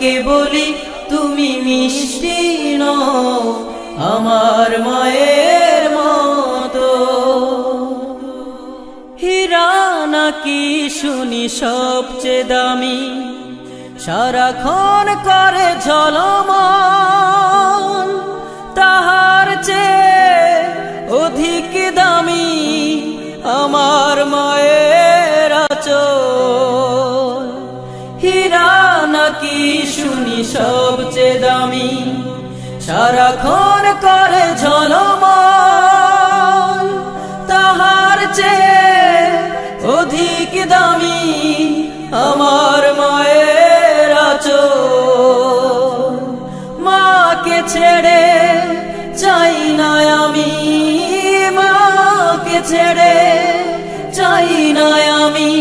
গোলাপকে বলি, তুমি মিষ্টি আমার মায়ের মতো। হীরা নাকি শুনি সবচেয়ে দামি, সারাক্ষণ করে ঝলমন তাহার চেয়ে অধিক দামি আমার নাকি শুনি সবচেয়ে দামি। সারাক্ষণ করে ঝলমন তাহার চেয়ে অধিক দামি আমার মায়ের আচল মাকে ছেড়ে চাই না আমি, মাকে ছেড়ে চাই না আমি।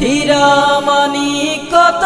হীরা মানি কত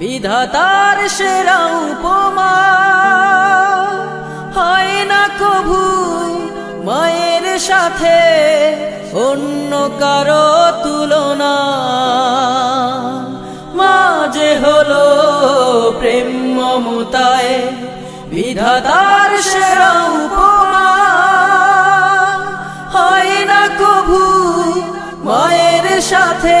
বিধাতার সেরা উপমা। হয় না কভু মায়ের সাথে অন্য কারও তুলনা। মাঝে হলো প্রেম মমতায় বিধাতার সেরা উপমা। হয় না কভু মায়ের সাথে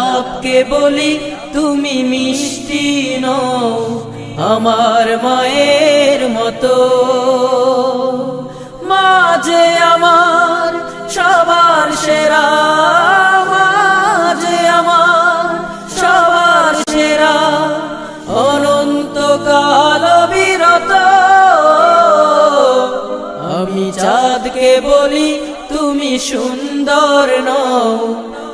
গোলাপকে বলি, তুমি মিষ্টি নও, আমার মায়ের মতো। মাঝে আমার সবার সেরা, মাঝে আমার সবার সেরা। অনন্ত কাল বিরত, আমি চাঁদকে বলি, তুমি সুন্দর নও।